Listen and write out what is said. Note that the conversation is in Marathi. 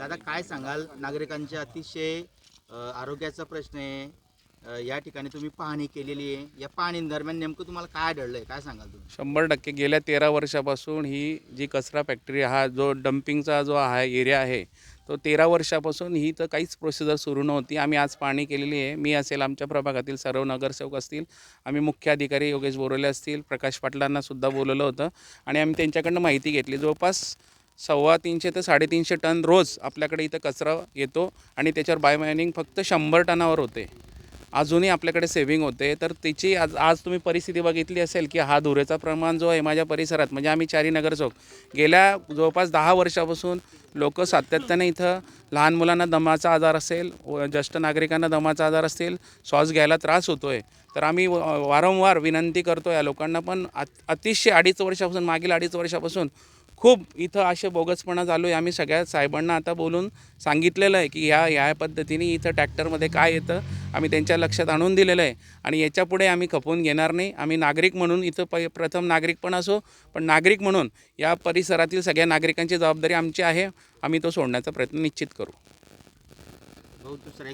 दादा काय सांगाल? नागरिकांचे अतिशय आरोग्याचा प्रश्न आहे. या ठिकाणी तुम्ही पाहणी केलेली आहे. या पाहणी दरम्यान नेमकं तुम्हाला काय आढळलंय? काय सांगाल तुम्ही? शंभर टक्के. गेल्या तेरा वर्षापासून ही जी कचरा फॅक्टरी हा जो डम्पिंगचा जो आहे एरिया आहे तो तेरा वर्षापासून ही तर काहीच प्रोसिजर सुरू नव्हती. आम्ही आज पाहणी केलेली आहे. मी असेल आमच्या प्रभागातील सर्व नगरसेवक असतील आम्ही मुख्य अधिकारी योगेश बोरोले असतील प्रकाश पाटलांनासुद्धा बोलवलं होतं आणि आम्ही त्यांच्याकडनं माहिती घेतली. जवळपास सव्वा तीनशे ते साडेतीनशे टन रोज आपल्याकडे इथं कचरा येतो आणि त्याच्यावर बायोमायनिंग फक्त शंभर टनावर होते. अजूनही आपल्याकडे सेव्हिंग होते. तर तिची आज आज तुम्ही परिस्थिती बघितली असेल की हा धुरेचा प्रमाण जो आहे माझ्या परिसरात म्हणजे आम्ही चारी नगरचौक गेल्या जवळपास दहा वर्षापासून लोक सातत्याने इथं लहान मुलांना दमाचा आजार असेल व ज्येष्ठ नागरिकांना दमाचा आजार असेल श्वास घ्यायला त्रास होतो आहे तर आम्ही व- वारंवार विनंती करतो या लोकांना पण अतिशय अडीच वर्षापासून मागील अडीच वर्षापासून खूप इथं असे बोगसपणा चालू आहे आम्ही सगळ्या साहेबांना आता बोलून सांगितलेलं आहे की ह्या ह्या पद्धतीने इथं ट्रॅक्टरमध्ये काय येतं आम्ही त्यांच्या लक्षात आणून दिलेलं आहे. आणि याच्यापुढे आम्ही खपवून घेणार नाही. आम्ही नागरिक म्हणून इथं प प्रथम नागरिक पण असो पण नागरिक म्हणून या परिसरातील सगळ्या नागरिकांची जबाबदारी आमची आहे. आम्ही तो सोडण्याचा प्रयत्न निश्चित करू. दुसरं